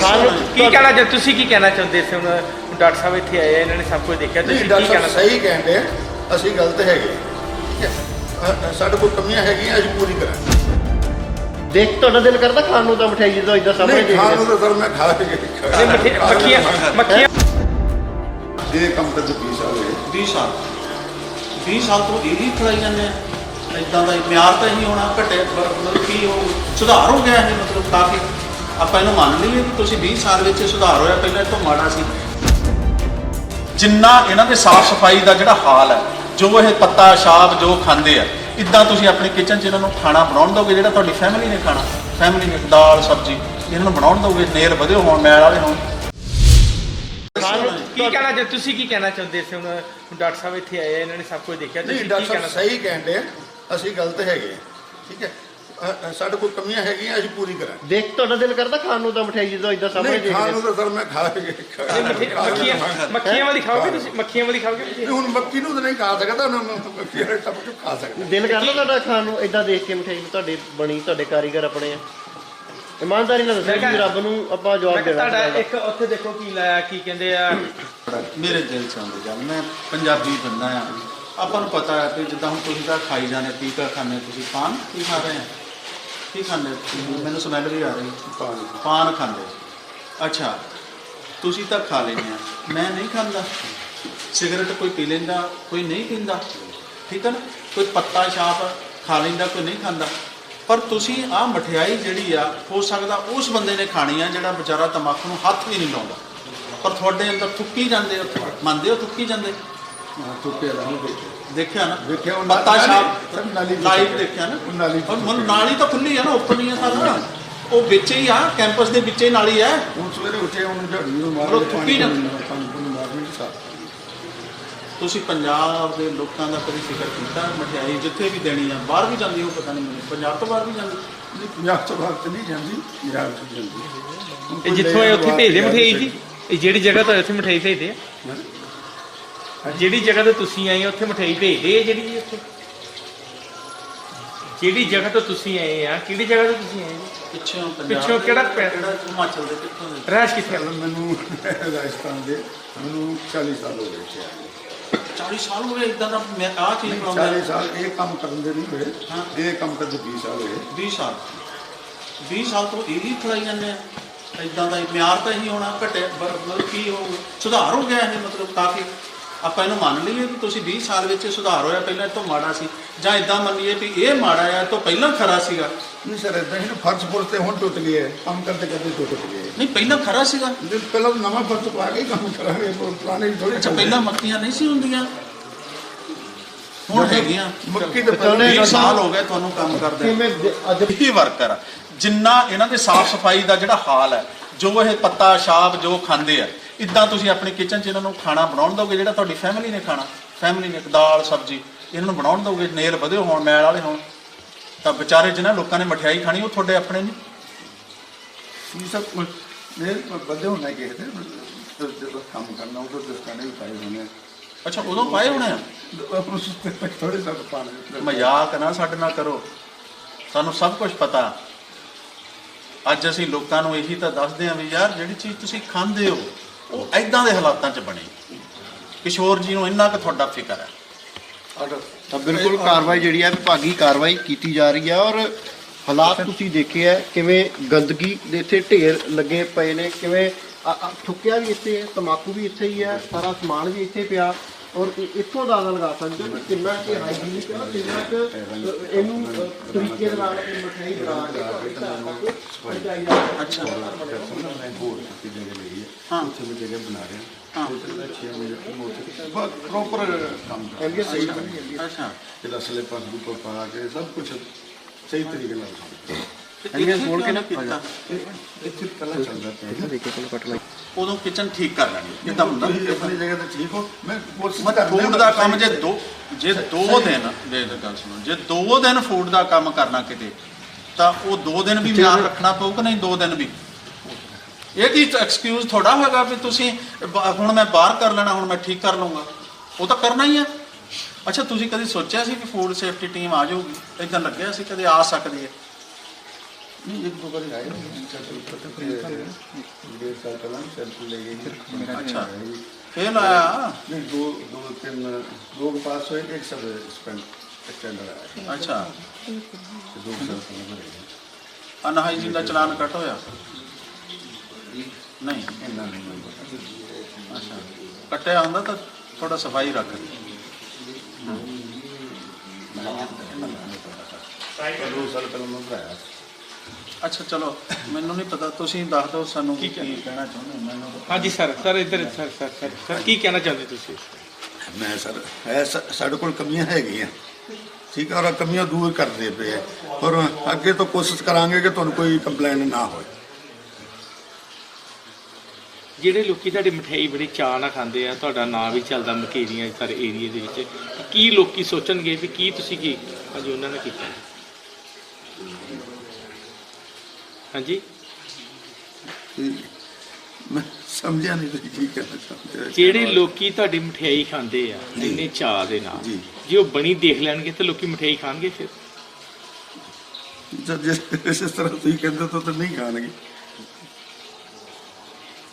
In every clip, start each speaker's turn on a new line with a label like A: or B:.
A: ਕੀ ਕਹਿਣਾ ਚਾਹੁੰਦੇ ਤੁਸੀਂ ਕੀ ਕਹਿਣਾ ਚਾਹੁੰਦੇ ਸੀ ਹੁਣ ਡਾਕਟਰ ਸਾਹਿਬ ਇੱਥੇ ਆਏ ਆ, ਇਹਨਾਂ ਨੇ ਸਭ ਕੁਝ ਦੇਖਿਆ। ਤੁਸੀਂ ਕੀ ਕਹਿਣਾ
B: ਸਹੀ ਕਹਿੰਦੇ ਆ, ਅਸੀਂ ਗਲਤ ਹੈਗੇ ਹੈ? ਸਾਡੇ ਕੋਲ ਕਮੀਆਂ ਹੈਗੀਆਂ ਅਸੀਂ ਪੂਰੀ ਕਰਾਂਗੇ।
C: ਦੇਖ ਤੁਹਾਡਾ ਦਿਲ ਕਰਦਾ ਖਾਣ ਨੂੰ ਤਾਂ ਮਠਿਆਈ ਜਦੋਂ ਇਦਾਂ ਸਾਹਮਣੇ
B: ਨਹੀਂ ਖਾਣ ਨੂੰ ਤਾਂ ਸਰ ਮੈਂ ਖਾ ਕੇ
A: ਮੱਖੀਆਂ ਮੱਖੀਆਂ
B: ਇਹ ਕੰਮ ਤਾਂ 20 ਸਾਲ ਹੋਏ।
D: 20 ਸਾਲ। 20 ਸਾਲ ਤੋਂ ਇਹੀ ਖੜਾਈ ਜਾਂਦੇ ਆ। ਇਦਾਂ ਦਾ ਹੀ ਮਿਆਰ ਤਾਂ ਹੀ ਹੋਣਾ ਘਟੇ ਮਤਲਬ ਕੀ ਉਹ ਸੁਧਾਰ ਹੋ ਗਿਆ ਇਹ ਮਤਲਬ ਕਾਫੀ। ਆਪਾਂ ਇਹਨੂੰ ਮੰਨ ਲਈਏ ਕਿ ਤੁਸੀਂ 20 ਸਾਲ ਵਿੱਚ ਸੁਧਾਰ ਹੋਇਆ ਪਹਿਲਾਂ ਇਹ ਤੋਂ ਮਾੜਾ ਸੀ। ਜਿੰਨਾ ਇਹਨਾਂ ਦੇ ਸਾਫ਼ ਸਫ਼ਾਈ ਦਾ ਜਿਹੜਾ ਹਾਲ ਹੈ ਜੋ ਇਹ ਪੱਤਾ ਸ਼ਾਬ ਜੋ ਖਾਂਦੇ ਆ ਇਦਾਂ ਤੁਸੀਂ ਆਪਣੇ ਕਿਚਨ 'ਚ ਇਹਨਾਂ ਨੂੰ ਖਾਣਾ ਬਣਾਉਣ ਦੋਗੇ ਜਿਹੜਾ ਤੁਹਾਡੀ ਫੈਮਿਲੀ ਨੇ ਖਾਣਾ? ਫੈਮਿਲੀ ਨੇ ਦਾਲ ਸਬਜ਼ੀ ਇਹਨਾਂ ਨੂੰ ਬਣਾਉਣ ਦੋਗੇ ਨੇਲ ਵਧੇ ਹੋਣ ਮੈਲ ਵਾਲੇ ਹੋਣ।
A: ਕੀ ਕਹਿਣਾ ਚਾਹੁੰਦੇ ਤੁਸੀਂ ਕੀ ਕਹਿਣਾ ਚਾਹੁੰਦੇ ਸੀ ਹੁਣ? ਡਾਕਟਰ ਸਾਹਿਬ ਇੱਥੇ ਆਏ ਆ, ਇਹਨਾਂ ਨੇ ਸਭ ਕੁਝ ਦੇਖਿਆ ਤੁਸੀਂ ਕੀ ਕਹਿਣਾ
B: ਸਹੀ ਕਹਿੰਦੇ ਆ, ਅਸੀਂ ਗਲਤ ਹੈਗੇ ਠੀਕ ਹੈ? ਅ- ਸਾਡੇ ਕੋਲ ਕਮੀਆਂ ਹੈਗੀਆਂ ਅਸੀਂ ਪੂਰੀ ਕਰਾਂਗੇ।
C: ਦੇਖ ਤੁਹਾਡਾ ਦਿਲ ਕਰਦਾ ਖਾਣ ਨੂੰ ਤਾਂ ਮਠਿਆਈ ਜਦੋਂ ਇਦਾਂ ਸਾਹਮਣੇ
B: ਨਹੀਂ ਖਾਣ
C: ਦੇਖਦੇ।
B: ਨੂੰ ਤਾਂ ਸਰ ਮੈਂ ਖਾ ਕੇ
A: ਮੱਖੀਆਂ ਮੱਖੀਆਂ ਵਾਲੀ ਖਾਓਗੇ ਤੁਸੀਂ? ਮੱਖੀਆਂ ਵਾਲੀ ਖਾਓਗੇ ਤੁਸੀਂ
B: ਹੁਣ ਮੱਕੀ ਨੂੰ ਤਾਂ ਨਹੀਂ ਖਾ ਸਕਦਾ ਨਾ ਮੈਂ ਮੱਕੀ ਵਾਲੇ ਸਭ ਕੁਝ ਖਾ ਸਕਦਾ।
C: ਦਿਲ ਕਰਦਾ ਤੁਹਾਡਾ ਖਾਣ ਨੂੰ ਇਦਾਂ ਦੇਖ ਕੇ ਮਠਿਆਈ ਤੁਹਾਡੇ ਬਣੀ ਤੁਹਾਡੇ ਕਾਰੀਗਰ ਆਪਣੇ ਆ। ਇਮਾਨਦਾਰੀ ਨਾਲ ਦੱਸੋ ਜੀ ਰੱਬ ਨੂੰ ਆਪਾਂ
A: ਮੈਂ
C: ਜਵਾਬ
A: ਕਿਹਾ
C: ਦੇਣਾ
A: ਤੁਹਾਡਾ। ਇੱਕ ਉੱਥੇ ਦੇਖੋ ਕੀ ਲਾਇਆ ਕੀ ਕਹਿੰਦੇ ਆ।
D: ਮੇਰੇ ਦਿਲ ਚ ਆਉਂਦੀ ਗੱਲ ਮੈਂ ਪੰਜਾਬੀ ਬੰਦਾ ਆ। ਆਪਾਂ ਨੂੰ ਪਤਾ ਹੈ ਕਿ ਜਿੱਦਾਂ ਹੁਣ ਤੁਸੀਂ ਤਾਂ ਖਾਈ ਜਾਂਦੇ ਟੀਕਾ ਖਾਂਦੇ ਤੁਸੀਂ? ਪਾਨ ਕੀ ਖਾ ਰਹੇ ਆ ਕੀ ਖਾਂਦੇ ਮੈਨੂੰ ਸਮੈਲ ਵੀ ਆ ਰਹੀ
B: ਪਾਣੀ
D: ਪਾਨ ਖਾਂਦੇ ਅੱਛਾ, ਤੁਸੀਂ ਤਾਂ ਖਾ ਲੈਂਦੇ ਆ। ਮੈਂ ਨਹੀਂ ਖਾਂਦਾ। ਸਿਗਰਟ ਕੋਈ ਪੀ ਲੈਂਦਾ, ਕੋਈ ਨਹੀਂ ਪੀਂਦਾ। ਠੀਕ ਹੈ ਨਾ? ਕੋਈ ਪੱਤਾ ਛਾਪ ਖਾ ਲੈਂਦਾ, ਕੋਈ ਨਹੀਂ ਖਾਂਦਾ। ਪਰ ਤੁਸੀਂ ਆਹ ਮਠਿਆਈ ਜਿਹੜੀ ਆ, ਹੋ ਸਕਦਾ ਉਸ ਬੰਦੇ ਨੇ ਖਾਣੀ ਆ ਜਿਹੜਾ ਵਿਚਾਰਾ ਤਮਾਕੂ ਨੂੰ ਹੱਥ ਵੀ ਨਹੀਂ ਲਾਉਂਦਾ। ਪਰ ਤੁਹਾਡੇ ਅੰਦਰ ਥੁੱਕੀ ਜਾਂਦੇ ਹੋ ਮੰਨਦੇ ਹੋ ਥੁੱਕੀ ਜਾਂਦੇ?
B: ਤੁੱਕੇ ਦਾ ਨਹੀਂ ਦੇਖਿਆ।
D: ਦੇਖਿਆ ਨਾ?
B: ਦੇਖਿਆ ਉਹ
D: ਪੱਤਾ
B: ਨਾਲੀ-
D: ਛਾਪ
B: ਸਰ ਨਾਲੀ ਵਿੱਚ
D: ਲਾਈਵ ਦੇਖਿਆ ਨਾ?
B: ਉਹ ਨਾਲੀ
D: ਹੁਣ ਹੁਣ ਨਾਲੀ ਤਾਂ ਖੁੱਲੀ ਆ ਨਾ ਓਪਨ ਹੀ ਆ ਸਾਰਾ ਉਹ ਵਿੱਚ ਹੀ ਆ ਕੈਂਪਸ ਦੇ ਵਿੱਚ ਹੀ ਨਾਲੀ ਹੈ
B: ਹੁਣ ਸਵੇਰੇ ਉੱਠੇ ਉਹਨੂੰ ਝਾੜੀ ਨੂੰ ਮਾਰ
D: ਉਹ ਥੁੱਕੀ ਨਾ-
B: ਪਾਣੀ ਨੂੰ ਮਾਰਨੀ ਸਾਫ਼
D: ਤੁਸੀਂ ਪੰਜਾਬ ਦੇ ਲੋਕਾਂ ਦਾ ਕਦੀ ਫਿਕਰ ਕੀਤਾ? ਮਠਿਆਈ ਜਿੱਥੇ ਵੀ ਦੇਣੀ ਆ ਬਾਹਰ ਵੀ ਜਾਂਦੀ ਉਹ ਪਤਾ ਨਹੀਂ ਮੈਨੂੰ। ਪੰਜਾਬ ਤੋਂ ਬਾਹਰ ਵੀ ਜਾਂਦੀ?
B: ਨਹੀਂ ਪੰਜਾਬ ਤੋਂ ਬਾਹਰ ਤੇ ਨਹੀਂ ਜਾਂਦੀ ਪੰਜਾਬ ਤੋਂ ਜਾਂਦੀ। ਹੁਣ
A: ਇਹ
B: ਕੋਈ
A: ਜਿੱਥੋਂ ਇਹ
B: ਲੈ
A: ਉੱਥੇ
B: ਬਾਹਰ
A: ਭੇਜਦੇ
B: ਗਿਆ
A: ਮਠਿਆਈ ਜੀ? ਇਹ ਜਿਹੜੀ ਜਗ੍ਹਾ ਤੋਂ ਉੱਥੇ ਮਠਿਆਈ ਭੇਜਦੇ ਆ। ਜਿਹੜੀ ਜਗ੍ਹਾ ਤੋਂ ਤੁਸੀਂ ਆਏ ਹੋ, ਉੱਥੇ ਮਠਿਆਈ ਭੇਜਦੇ ਆ ਜਿਹੜੀ ਜੀ ਉੱਥੇ? ਜਿਹੜੀ ਜਗ੍ਹਾ ਤੋਂ ਤੁਸੀਂ ਆਏ ਆ ਕਿਹੜੀ ਜਗ੍ਹਾ ਤੋਂ ਤੁਸੀਂ ਆਏ ਜੀ
D: ਪਿੱਛੋਂ ਪੰਜਾਬ
A: ਪਿੱਛੋਂ ਕਿਹੜਾ ਪਿੰਡ?
D: ਕਿਹੜਾ ਹਿਮਾਚਲ ਦੇ ਕਿੱਥੋਂ ਦੇ।
A: ਰਹਿਸ਼ ਕਿੱਥੇ ਆ?
B: ਮੈਨੂੰ ਰਾਜਸਥਾਨ ਦੇ ਮੈਨੂੰ 40 ਸਾਲ ਹੋ ਗਏ ਸੀ
D: 40 ਸਾਲ ਹੋ ਗਏ ਇਦਾਂ ਦਾ ਮੈਂ ਆਹ ਚੀਜ਼
B: 40
D: ਬਣਾਉਂਦਾ
B: ਸਾਲ ਇਹ ਕੰਮ ਕਰਨ ਦੇ ਨਹੀਂ ਹੋਏ।
D: ਹਾਂ।
B: ਇਹ ਕੰਮ ਕਰਦੇ 20 ਸਾਲ ਹੋਏ।
D: 20 ਸਾਲ। 20 ਸਾਲ ਤੋਂ ਇਹੀ ਖੜਾਈ ਜਾਂਦੇ ਆ। ਇਦਾਂ ਦਾ ਹੀ ਮਿਆਰ ਤਾਂ ਹੀ ਹੋਣਾ ਘਟੇ ਮਤਲਬ ਕੀ ਉਹ ਸੁਧਾਰ ਹੋ ਗਿਆ ਇਹ ਮਤਲਬ ਕਾਫੀ। ਆਪਾਂ ਇਹਨੂੰ ਮੰਨ ਲਈਏ ਕਿ ਤੁਸੀਂ 20 ਸਾਲ ਵਿੱਚ ਸੁਧਾਰ ਹੋਇਆ ਪਹਿਲਾਂ ਇਹ ਤੋਂ ਮਾੜਾ ਸੀ। ਜਾਂ ਇਦਾਂ ਮੰਨੀਏ ਵੀ ਇਹ ਮਾੜਾ ਆ ਇਹ ਤੋਂ ਪਹਿਲਾਂ ਖਰਾ ਸੀਗਾ।
B: ਨਹੀਂ ਸਰ ਇਦਾਂ ਹੀ ਨਾ ਫਰਸ਼ ਫੁਰਸ਼ ਤੇ ਹੁਣ ਟੁੱਟ ਗਏ ਹੈ। ਕੰਮ ਕਰਦੇ ਕਰਦੇ ਟੁੱਟ ਗਏ
D: ਨਹੀਂ ਪਹਿਲਾਂ ਖਰਾ ਸੀਗਾ।
B: ਜੇ ਪਹਿਲਾਂ ਨਵਾਂ ਫਰਸ਼ ਪਾ ਕੇ ਹੀ ਕੰਮ ਕਰਾਂਗੇ ਪਰ ਪੁਰਾਣੇ ਥੋੜੇ
D: ਅੱਛਾ ਪਹਿਲਾਂ ਮੱਕੀਆਂ ਨਹੀਂ ਸੀ ਹੁੰਦੀਆਂ। ਹੁਣ ਹੈਗੀਆਂ।
B: ਮੱਕੀ ਦੇ
D: 20 ਸਾਲ ਹੋ ਗਏ ਤੁਹਾਨੂੰ ਕੰਮ ਕਰਦੇ।
C: ਕਿਵੇਂ ਅੱਜ
D: ਹੀ ਵਰਕਰ ਜਿੰਨਾ ਇਹਨਾਂ ਦੇ ਸਾਫ਼ ਸਫ਼ਾਈ ਦਾ ਜਿਹੜਾ ਹਾਲ ਹੈ ਜੋ ਇਹ ਪੱਤਾ ਸ਼ਾਬ ਜੋ ਖਾਂਦੇ ਆ ਇਦਾਂ ਤੁਸੀਂ ਆਪਣੇ ਕਿਚਨ 'ਚ ਇਹਨਾਂ ਨੂੰ ਖਾਣਾ ਬਣਾਉਣ ਦੋਗੇ ਜਿਹੜਾ ਤੁਹਾਡੀ ਫੈਮਿਲੀ ਨੇ ਖਾਣਾ। ਫੈਮਿਲੀ ਨੇ ਦਾਲ ਸਬਜ਼ੀ ਇਹਨਾਂ ਨੂੰ ਬਣਾਉਣ ਦੋਗੇ ਨੇਲ ਵਧੇ ਹੋਣ ਮੈਲ ਵਾਲੇ ਹੋਣ। ਤਾਂ ਵਿਚਾਰੇ ਜਿਨ੍ਹਾਂ ਲੋਕਾਂ ਨੇ ਮਠਿਆਈ ਖਾਣੀ ਉਹ ਤੁਹਾਡੇ ਆਪਣੇ ਨਹੀਂ
B: ਇਹ ਸਭ ਕੁਝ ਇਹ ਬੰਦੇ ਹੋਣਾ ਕਿਸੇ ਦੇ ਜਦੋਂ ਕੰਮ ਕਰਨਾ ਉਦੋਂ ਦਸਤਾਨੇ ਵੀ ਪਾਏ ਹੋਣੇ
D: ਅੱਛਾ ਉਦੋਂ ਪਾਏ ਹੋਣੇ ਆ?
B: ਆਪਾਂ ਸੁਸਤੇ ਤੱਕ ਥੋੜੇ ਸਭ ਪਾਣੇ
D: ਮਜ਼ਾਕ ਨਾ ਸਾਡੇ ਨਾਲ ਕਰੋ। ਸਾਨੂੰ ਸਭ ਕੁਝ ਪਤਾ। ਅੱਜ ਅਸੀਂ ਲੋਕਾਂ ਨੂੰ ਇਹੀ ਤਾਂ ਦੱਸਦੇ ਹਾਂ ਵੀ ਯਾਰ ਜਿਹੜੀ ਚੀਜ਼ ਤੁਸੀਂ ਖਾਂਦੇ ਹੋ ਉਹ ਐਦਾਂ ਦੇ ਹਾਲਾਤਾਂ 'ਚ ਬਣੀ। ਕਿਸ਼ੋਰ ਜੀ ਨੂੰ ਇੰਨਾ ਕੁ ਤੁਹਾਡਾ ਫਿਕਰ ਹੈ।
C: ਤਾਂ ਬਿਲਕੁਲ ਕਾਰਵਾਈ ਜਿਹੜੀ ਹੈ ਵਿਭਾਗੀ ਕਾਰਵਾਈ ਕੀਤੀ ਜਾ ਰਹੀ ਹੈ ਔਰ ਹਾਲਾਤ ਤੁਸੀਂ ਦੇਖੇ ਹੈ ਕਿਵੇਂ ਗੰਦਗੀ ਦੇ ਇੱਥੇ ਢੇਰ ਲੱਗੇ ਪਏ ਨੇ ਕਿਵੇਂ ਆ- ਆ ਥੁੱਕਿਆ ਵੀ ਇੱਥੇ ਹੈ ਤਮਾਕੂ ਵੀ ਇੱਥੇ ਹੀ ਹੈ ਸਾਰਾ ਸਮਾਨ ਵੀ ਇੱਥੇ ਪਿਆ। ਔਰ ਇ- ਇੱਥੋਂ ਦਾ ਅੰਦਾਜ਼ਾ ਲਗਾ ਸਕਦੇ ਹੋ ਕਿ ਕਿੰਨਾ ਕਿ ਹਾਈਜੀਨਿਕ ਹੈ ਕਿੰਨਾ ਕਿ ਅ, ਇਹਨੂੰ ਅ, ਤਰੀਕੇ ਦੇ ਨਾਲ ਆਪਣੀ ਮਠਿਆਈ ਬਣਾ ਕੇ ਤੁਹਾਡੇ ਘਰ ਤੱਕ ਪਹੁੰਚਾਈ ਜਾ ਰਹੀ ਹੈ?
D: ਅੱਛਾ
B: ਮੈਂ ਹੋਰ ਕਿਤੇ ਜਗ੍ਹਾ ਲਈ ਹੈ।
D: ਹਾਂ।
B: ਉੱਥੇ ਮੈਂ ਜਗ੍ਹਾ ਬਣਾ ਰਿਹਾ।
D: ਹਾਂ।
B: ਉੱਥੇ ਦਾ 6 ਮਹੀਨੇ ਬਹੁਤ ਬਹੁਤ ਪ੍ਰੋਪਰ ਕੰਮ ਕਰ।
C: ਕਹਿੰਦੇ ਸਹੀ ਬਣੀ ਜਾਂਦੀ ਹੈ।
D: ਅੱਛਾ।
B: ਸਿਲੇਬਸ ਗਰੁੱਪ ਪਾ ਕੇ ਸਭ ਕੁਝ ਸਹੀ ਤਰੀਕੇ ਨਾਲ ਕੰਮ
D: ਇੰਡੀਆ ਖੋਲ ਕੇ ਨਾ ਕੀਤਾ।
B: ਇੱਥੇ ਪਹਿਲਾਂ ਚੱਲਦਾ ਪਿਆ।
C: ਦੇਖੋ ਤੁਹਾਨੂੰ ਕੱਟ ਲਈ
D: ਉਦੋਂ ਕਿਚਨ ਠੀਕ ਕਰ ਲੈਣੀ ਇਦਾਂ ਹੁੰਦਾ।
B: ਤੁਸੀਂ ਆਪਣੀ ਜਗ੍ਹਾ ਤੇ ਠੀਕ ਹੋ ਮੈਂ ਕੋਸ਼ਿਸ਼ ਕਰਦਾ
D: ਫੂਡ ਦਾ ਕੰਮ ਜੇ ਦੋ ਜੇ ਦੋ ਦਿਨ ਦੇ ਗੱਲ ਸੁਣੋ। ਜੇ ਦੋ ਦਿਨ ਫੂਡ ਦਾ ਕੰਮ ਕਰਨਾ ਕਿਤੇ ਤਾਂ ਉਹ ਦੋ ਦਿਨ ਵੀ ਮਿਆਰ ਰੱਖਣਾ ਪਊਗਾ ਨਹੀਂ ਦੋ ਦਿਨ ਵੀ? ਇਹ ਕੀ ਐਕਸਕਿਊਜ਼ ਥੋੜਾ ਹੋਗਾ ਵੀ ਤੁਸੀਂ ਹੁਣ ਮੈਂ ਬਾਹਰ ਕਰ ਲੈਣਾ ਹੁਣ ਮੈਂ ਠੀਕ ਕਰ ਲਵਾਂਗਾ ਉਹ ਤਾਂ ਕਰਨਾ ਹੀ ਆ। ਅੱਛਾ ਤੁਸੀਂ ਕਦੀ ਸੋਚਿਆ ਸੀ ਕਿ ਫੂਡ ਸੇਫਟੀ ਟੀਮ ਆ ਜਾਊਗੀ? ਇਦਾਂ ਲੱਗਿਆ ਸੀ ਕਦੇ ਆ ਸਕਦੀ ਹੈ
B: ਨੇ ਤੇ
D: ਅਨਹਾਈਜੀਨ ਦਾ ਚਲਾਨ ਕੱਟ ਹੋਇਆ ਨਹੀਂ
B: ਇੰਨਾ ਨਹੀਂ ਮੈਨੂੰ ਪਤਾ
D: ਅੱਛਾ ਕੱਟਿਆ ਹੁੰਦਾ ਤਾਂ ਥੋੜਾ ਸਫ਼ਾਈ ਰੱਖ
B: ਦੋ ਸਾਲ ਪਹਿਲਾਂ ਮੈਂ ਭਰਾਇਆ
D: ਅੱਛਾ ਚਲੋ ਮੈਨੂੰ ਨਹੀਂ ਪਤਾ ਤੁਸੀਂ ਦੱਸ ਦਿਓ ਸਾਨੂੰ ਕੀ ਕਹਿਣਾ? ਚਾਹੁੰਦੇ ਹੋ ਮੈਨੂੰ
A: ਹਾਂਜੀ ਸਰ ਸਰ ਇੱਧਰ ਸਰ ਸਰ ਸਰ ਸਰ ਕੀ ਕਹਿਣਾ ਚਾਹੁੰਦੇ ਤੁਸੀਂ?
B: ਮੈਂ ਸਰ ਹੈ ਸਾ- ਸਾਡੇ ਕੋਲ ਕਮੀਆਂ ਹੈਗੀਆਂ। ਠੀਕ ਹੈ ਔਰ ਕਮੀਆਂ ਦੂਰ ਕਰਦੇ ਪਏ ਆ। ਔਰ ਅੱਗੇ ਤੋਂ ਕੋਸ਼ਿਸ਼ ਕਰਾਂਗੇ ਕਿ ਤੁਹਾਨੂੰ ਕੋਈ ਕੰਪਲੇਂਟ ਨਾ ਹੋਏ।
A: ਜਿਹੜੇ ਲੋਕੀ ਤੁਹਾਡੀ ਮਠਿਆਈ ਬੜੀ ਚਾਅ ਨਾਲ ਖਾਂਦੇ ਆ ਤੁਹਾਡਾ ਨਾਂ ਵੀ ਚੱਲਦਾ ਮਕੇਰੀਆਂ ਸਾਰੇ ਏਰੀਏ ਦੇ ਵਿੱਚ ਕੀ ਲੋਕੀ ਸੋਚਣਗੇ ਵੀ ਕੀ ਤੁਸੀਂ ਕੀ ਅੱਜ ਉਹਨਾਂ ਨੇ ਕੀਤਾ। ਹਾਂਜੀ।
B: ਤੇ ਮੈਂ ਸਮਝਿਆ ਨਹੀਂ ਤੁਸੀਂ ਕੀ ਕਹਿਣਾ ਚਾਹੁੰਦੇ ਹੋ।
A: ਜਿਹੜੇ ਲੋਕੀ ਤੁਹਾਡੀ ਮਠਿਆਈ ਖਾਂਦੇ ਆ ਇੰਨੇ ਚਾਅ ਦੇ ਨਾਲ
B: ਜੀ।
A: ਜੇ ਉਹ ਬਣੀ ਦੇਖ ਲੈਣਗੇ ਤੇ ਲੋਕੀ ਮਠਿਆਈ ਖਾਣਗੇ ਫਿਰ।
B: ਜਦ ਜਿਸ ਇਸ ਤਰ੍ਹਾਂ ਤੁਸੀਂ ਕਹਿੰਦੇ ਹੋ ਤਾਂ ਨਹੀਂ ਖਾਣਗੇ।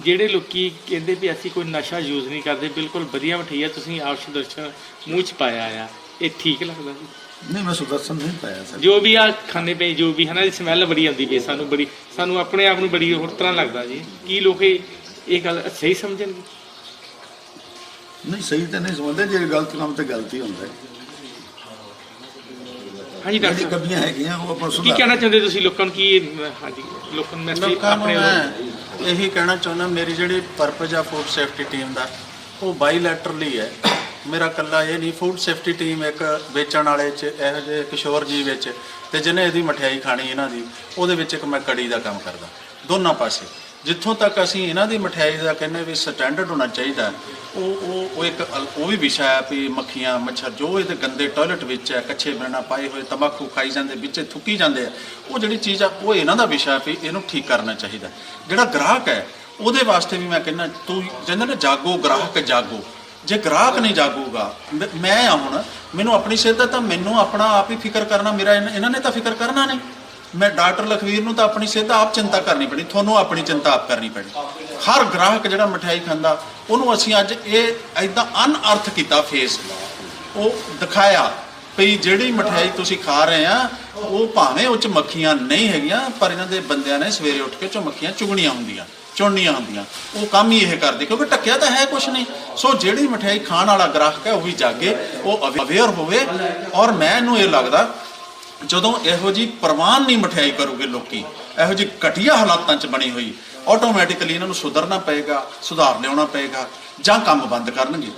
A: ਜਿਹੜੇ ਲੋਕੀ ਕਹਿੰਦੇ ਵੀ ਅਸੀਂ ਕੋਈ ਨਸ਼ਾ ਯੂਜ਼ ਨਹੀਂ ਕਰਦੇ ਬਿਲਕੁਲ ਵਧੀਆ ਮਠਿਆਈ ਆ ਤੁਸੀਂ ਆਪ ਸੁਦਰਸ਼ਨ ਮੂੰਹ ਚ ਪਾਇਆ ਆ ਇਹ ਠੀਕ ਲੱਗਦਾ ਜੀ।
B: ਨਹੀਂ ਮੈਂ ਸੁਦਰਸ਼ਨ ਨਹੀਂ ਪਾਇਆ ਸਰ।
A: ਜੋ ਵੀ ਆ ਖਾਣੇ ਪਏ ਜੋ ਵੀ ਹਨਾ ਸਮੈਲ ਬੜੀ ਆਉਂਦੀ ਪਈ ਸਾਨੂੰ ਬੜੀ ਸਾਨੂੰ ਆਪਣੇ ਆਪ ਨੂੰ ਬੜੀ ਹੋਰ ਤਰ੍ਹਾਂ ਲੱਗਦਾ ਜੀ। ਕੀ ਲੋਕ ਇਹ ਇਹ ਗੱਲ ਸਹੀ ਸਮਝਣਗੇ?
B: ਨਹੀਂ ਸਹੀ ਤਾਂ ਨਹੀਂ ਸਮਝਦੇ ਜੇ ਗਲਤ ਕੰਮ ਤੇ ਗਲਤੀ ਹੁੰਦਾ ਹੈ।
A: ਹਾਂਜੀ ਡਾਕਟਰ
B: ਜਿਹੜੀ
A: ਸਾਹਿਬ,
B: ਕਮੀਆਂ ਹੈਗੀਆਂ ਉਹ ਆਪਾਂ
A: ਕੀ
B: ਸੁਧਾਰ
A: ਕਹਿਣਾ ਚਾਹੁੰਦੇ ਤੁਸੀਂ ਲੋਕਾਂ ਨੂੰ? ਕੀ ਹਾਂਜੀ ਲੋਕਾਂ ਨੂੰ ਮੈਸੇਜ
D: ਲੋਕਾਂ ਨੂੰ
A: ਆਪਣੇ
D: ਮੈਂ ਇਹੀ ਕਹਿਣਾ ਚਾਹੁੰਦਾ ਮੇਰੀ ਜਿਹੜੀ ਪਰਪਸ ਆ ਫੂਡ ਸੇਫਟੀ ਟੀਮ ਦਾ ਉਹ ਬਾਈਲੈਟਰਲੀ ਹੈ। ਮੇਰਾ ਕੱਲਾ ਇਹ ਨਹੀਂ ਫੂਡ ਸੇਫਟੀ ਟੀਮ ਇੱਕ ਵੇਚਣ ਵਾਲੇ ਚ, ਇਹੋ ਜਿਹੇ ਕਿਸ਼ੋਰ ਜੀ ਵਿੱਚ ਤੇ ਜਿਹਨੇ ਇਹਦੀ ਮਠਿਆਈ ਖਾਣੀ ਇਹਨਾਂ ਦੀ, ਉਹਦੇ ਵਿੱਚ ਇੱਕ ਮੈਂ ਕੜੀ ਦਾ ਕੰਮ ਕਰਦਾ, ਦੋਨਾਂ ਪਾਸੇ। ਜਿੱਥੋਂ ਤੱਕ ਅਸੀਂ ਇਹਨਾਂ ਦੀ ਮਠਿਆਈ ਦਾ ਕਹਿੰਦੇ ਵੀ ਸਟੈਂਡਰਡ ਹੋਣਾ ਚਾਹੀਦਾ, ਉਹ ਉਹ ਉਹ ਇੱਕ ਉਹ ਵੀ ਵਿਸ਼ਾ ਹੈ ਵੀ ਮੱਖੀਆਂ, ਮੱਛਰ, ਜੋ ਇਹਦੇ ਗੰਦੇ ਟਾਇਲਟ ਵਿੱਚ ਹੈ, ਕੱਚੇ ਬਿਨਾ ਪਾਏ ਹੋਏ ਤੰਬਾਕੂ ਖਾਈ ਜਾਂਦੇ, ਵਿੱਚ ਥੁੱਕੀ ਜਾਂਦੇ ਆ, ਉਹ ਜਿਹੜੀ ਚੀਜ਼ ਆ, ਉਹ ਇਹਨਾਂ ਦਾ ਵਿਸ਼ਾ ਹੈ ਵੀ ਇਹਨੂੰ ਠੀਕ ਕਰਨਾ ਚਾਹੀਦਾ। ਜਿਹੜਾ ਗ੍ਰਾਹਕ ਹੈ, ਉਹਦੇ ਵਾਸਤੇ ਵੀ ਮੈਂ ਕਹਿੰਦਾ, ਤੂੰ ਕਹਿੰਦੇ ਨੇ ਜਾਗੋ, ਗ੍ਰਾਹਕ ਜਾਗੋ ਜੇ ਗ੍ਰਾਹਕ ਨਹੀਂ ਜਾਗੂਗਾ, ਮ- ਮੈਂ ਆ ਹੁਣ ਮੈਨੂੰ ਆਪਣੀ ਸਿਹਤ ਦਾ ਤਾਂ ਮੈਨੂੰ ਆਪਣਾ ਆਪ ਹੀ ਫਿਕਰ ਕਰਨਾ, ਮੇਰਾ ਇਹਨਾਂ ਇਹਨਾਂ ਨੇ ਤਾਂ ਫਿਕਰ ਕਰਨਾ ਨਹੀਂ। ਮੈਂ ਡਾਕਟਰ ਲਖਵੀਰ ਨੂੰ ਤਾਂ ਆਪਣੀ ਸਿਹਤ ਆਪ ਚਿੰਤਾ ਕਰਨੀ ਪੈਣੀ ਤੁਹਾਨੂੰ ਆਪਣੀ ਚਿੰਤਾ ਆਪ ਕਰਨੀ ਪੈਣੀ ਹਰ ਗ੍ਰਾਹਕ ਜਿਹੜਾ ਮਠਿਆਈ ਖਾਂਦਾ, ਉਹਨੂੰ ਅਸੀਂ ਅੱਜ ਇਹ ਐਦਾਂ ਅਨਅਰਥ ਕੀਤਾ ਫੇਸ ਉਹ ਦਿਖਾਇਆ ਵੀ ਜਿਹੜੀ ਮਠਿਆਈ ਤੁਸੀਂ ਖਾ ਰਹੇ ਆ, ਉਹ ਭਾਵੇਂ ਉਹ ਚ ਮੱਖੀਆਂ ਨਹੀਂ ਹੈਗੀਆਂ, ਪਰ ਇਹਨਾਂ ਦੇ ਬੰਦਿਆਂ ਨੇ ਸਵੇਰੇ ਉੱਠ ਕੇ ਚੋਂ ਮੱਖੀਆਂ ਚੁਗਣੀਆਂ ਹੁੰਦੀਆਂ। ਚੁਣਨੀਆਂ ਹੁੰਦੀਆਂ ਉਹ ਕੰਮ ਹੀ ਇਹ ਕਰਦੇ, ਕਿਉਂਕਿ ਟੱਕਿਆ ਤਾਂ ਹੈ ਕੁਛ ਨਹੀਂ। ਸੋ ਜਿਹੜੀ ਮਠਿਆਈ ਖਾਣ ਵਾਲਾ ਗ੍ਰਾਹਕ ਹੈ, ਉਹ ਵੀ ਜਾਗੇ, ਉਹ ਅਵੇਅਰ ਹੋਵੇ। ਔਰ ਮੈਨੂੰ ਇਹ ਲੱਗਦਾ, ਜਦੋਂ ਇਹੋ ਜੀ ਪ੍ਰਵਾਨ ਨਹੀਂ ਮਠਿਆਈ ਕਰੋਗੇ ਲੋਕੀ, ਇਹੋ ਜੀ ਘਟੀਆ ਹਾਲਾਤਾਂ 'ਚ ਬਣੀ ਹੋਈ, ਆਟੋਮੈਟਿਕਲੀ ਇਹਨਾਂ ਨੂੰ ਸੁਧਰਨਾ ਪਏਗਾ, ਸੁਧਾਰ ਲਿਆਉਣਾ ਪਏਗਾ, ਜਾਂ ਕੰਮ ਬੰਦ ਕਰਨਗੇ।